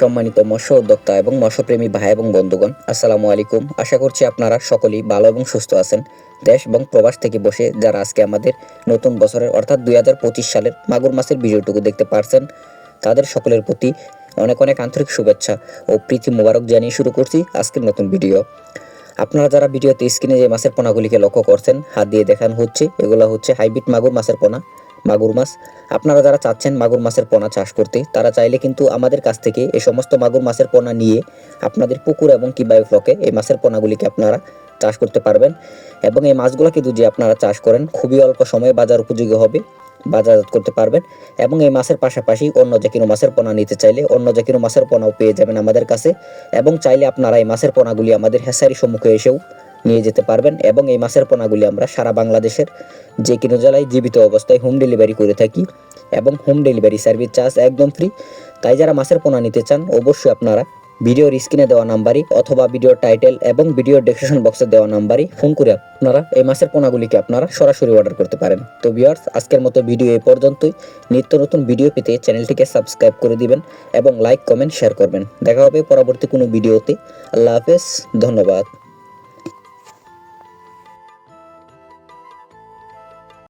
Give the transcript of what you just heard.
সম্মানিত মৎস্য উদ্যোক্তা এবং মৎস্যপ্রেমী ভাই এবং বন্ধুগণ, আসসালামু আলাইকুম। আশা করছি আপনারা সকলেই ভালো এবং সুস্থ আছেন। দেশ এবং প্রবাস থেকে বসে যারা আজকে আমাদের নতুন বছরের, অর্থাৎ দুই সালের মাগুর মাসের ভিডিওটুকু দেখতে পারছেন, তাদের সকলের প্রতি অনেক অনেক আন্তরিক শুভেচ্ছা ও প্রীতি মোবারক জানিয়ে শুরু করছি আজকের নতুন ভিডিও। আপনারা যারা ভিডিওতে স্ক্রিনে যে মাছের পোনাগুলিকে লক্ষ্য করছেন, হাত দিয়ে দেখানো হচ্ছে, এগুলো হচ্ছে হাইব্রিড মাগুর মাছের পোনা। মাগুর মাছ। আপনারা যারা চাচ্ছেন মাগুর মাছের পোনা চাষ করতে, তারা চাইলে কিন্তু আমাদের কাছ থেকে এই সমস্ত মাগুর মাছের পোনা নিয়ে আপনাদের পুকুর এবং কি বায়োফ্লকে এই মাছের পোনাগুলিকে আপনারা চাষ করতে পারবেন। এবং এই মাছগুলোকে যদি আপনারা চাষ করেন, খুবই অল্প সময়ে বাজার উপযোগী হবে, বাজারজাত করতে পারবেন। এবং এই মাছের পাশাপাশি অন্য যে কোনো মাছের পোনা নিতে চাইলে অন্য যে কোনো মাছের পোনাও পেয়ে যাবেন আমাদের কাছে। এবং চাইলে আপনারা এই মাছের পোনাগুলি আমাদের হেসারি সম্মুখে এসেও নিয়ে যেতে পারবেন এবং এই মাছের পোনাগুলি আমরা সারা বাংলাদেশের যে কোনো জেলায় জীবিত অবস্থায় হোম ডেলিভারি করে থাকি এবং হোম ডেলিভারি সার্ভিস চার্জ একদম ফ্রি তাই যারা মাছের পোনা নিতে চান, অবশ্যই আপনারা ভিডিওর স্ক্রিনে দেওয়া নাম্বারই অথবা ভিডিওর টাইটেল এবং ভিডিওর ডেসক্রিপশন বক্সে দেওয়া নাম্বারই ফোন করে আপনারা এই মাছের পোনাগুলিকে আপনারা সরাসরি অর্ডার করতে পারেন। তো ভিউয়ার্স আজকের মতো ভিডিও এই পর্যন্তই। নিত্য নতুন ভিডিও পেতে চ্যানেলটিকে সাবস্ক্রাইব করে দিবেন এবং লাইক কমেন্ট শেয়ার করবেন। দেখা হবে পরবর্তী কোনো ভিডিওতে আল্লাহ হাফেজ, ধন্যবাদ।